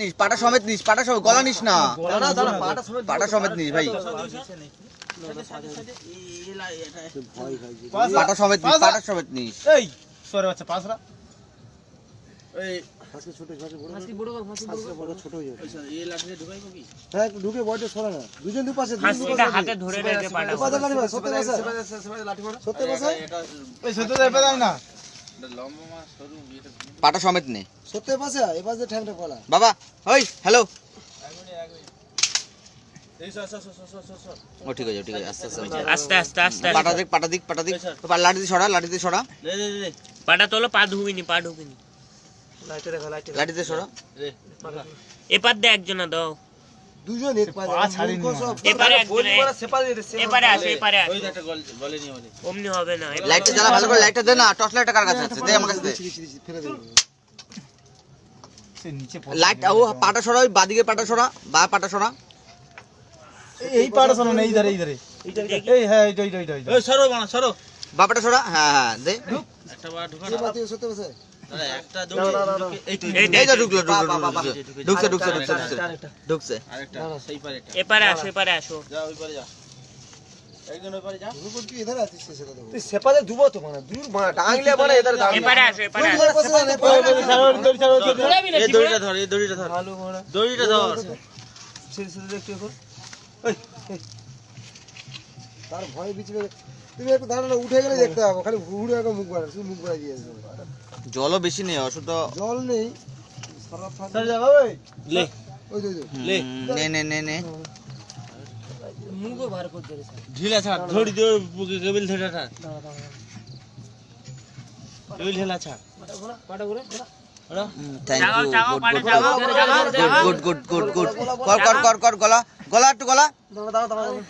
নিস পাটা সমেত নিস পাটা সমেত গলা নিস না। পাটা সমেত নিস ভাই। পাটা সমেত নিস পাটা সমেত নিস। এই সরে বাচ্চা পাঁচরা এই হ্যাঁ ঢুকে পাশে এই পাটা সমেত নে। সত্যি পাশে এবার যে ঠ্যাংটা পলা। বাবা ওই হ্যালো এই ও ঠিক আছে ঠিক আছে আস্তে আস্তে আস্তে। পাটা দিক পাটা দিক পাটা দিক। লাঠি দিয়ে সরা লাঠি দিয়ে সরা। পাটা তোলো পা ঢুকিনি পা ঢুকিনি লাঠি দিয়ে সরা। এপার দে একজন দাও। দুজন এক পাশে পা ছাড়িনি মূর্খ সব। এপারে আসো এপারে আসো ওই একটা গল বলে নি বলে। অমনি হবে না লাইটটা জ্বালা ভালো করে লাইটটা দে না টর্চ লাইটটা কার কাছে আছে? দে আমার কাছে দে। ছিড়ি, ছিড়ি, ছিড়ি, ফেলে দেবে। সে নিচে লাইট ও পাটা সরা ওই বাদিকে পাটা সরা বা পাটা সরা। এই পাটা শোনো না এই ধারে এই ধারে। এই হ্যাঁ এইটা এইটা এইটা সরো বানা সরো। বা পাটা সরা? হ্যাঁ হ্যাঁ দে। একটা বার ঢুকা যে এপারে আসো এপারে আসো। যা ওই পারে যা। দেবো তো মানে দূর মানে ডাঙলে মানে এদের এপারে আসো এপারে দড়িটা ধর তার ভয় বিচবে তুমি একটু দাঁড়ানো উঠে গেলে দেখতে পাবো। খালি ঘুরে মুখ বাড়া শুধু মুখ বাড়া দিয়ে জলও বেশি নেই ওষুধ জল নেই। লে। লে। নে নে নে নে। ঢিলা ছাড় ধরি। কেবিল ধরে ছাড় কেবিল ঢিলা ছাড় পাটা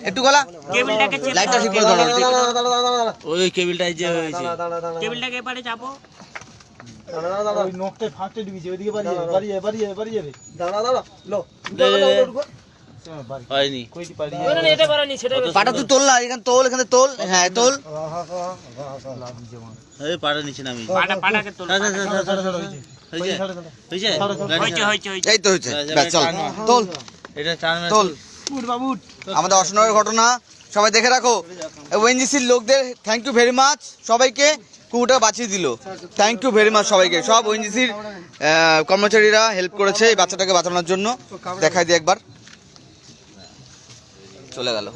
একটু গলা। লাইটটা ঠিক করে দাঁড়া ওই কেবিলটা যে হয়েছে। কেবিলটাকে এপারে চাপো। দাঁড়া দাঁড়া ওই নখটা ফাঁকতে ঢুকেছে ওইদিকে বাড়ি যাবে বাড়ি যাবে বাড়ি যাবে বাড়ি যাবে। দাঁড়া দাঁড়া। লো লে, লে, লে। ঢুকো বাড়ি। হয়নি। কইটি পারি এটা পারো নি সেটা পাটা তুই তোল না এখানে তোল এখানে তোল। হ্যাঁ তোল। এই পাড়া নিচে নামি পাটা পাটাকে তোলো। ছাড়, ছাড়, ছাড়, ছাড়, ছাড়, হয়েছে? হয়েছে? গাড়ি হয়েছে। ছাড়। হয়েছে হয়েছে। এই তো হয়েছে। তোল। এটা তোল। আমাদের অসনগর ঘটনা সবাই দেখে রাখো। ওএনজিসির লোকদের থ্যাংক ইউ ভেরি মাচ সবাইকে কুকুরটা বাঁচিয়ে দিল। থ্যাংক ইউ ভেরি মাচ সবাইকে। সব ওএনজিসির কর্মচারীরা হেল্প করেছে এই বাচ্চাটাকে বাঁচানোর জন্য। দেখাই দিই একবার। চলে গেল।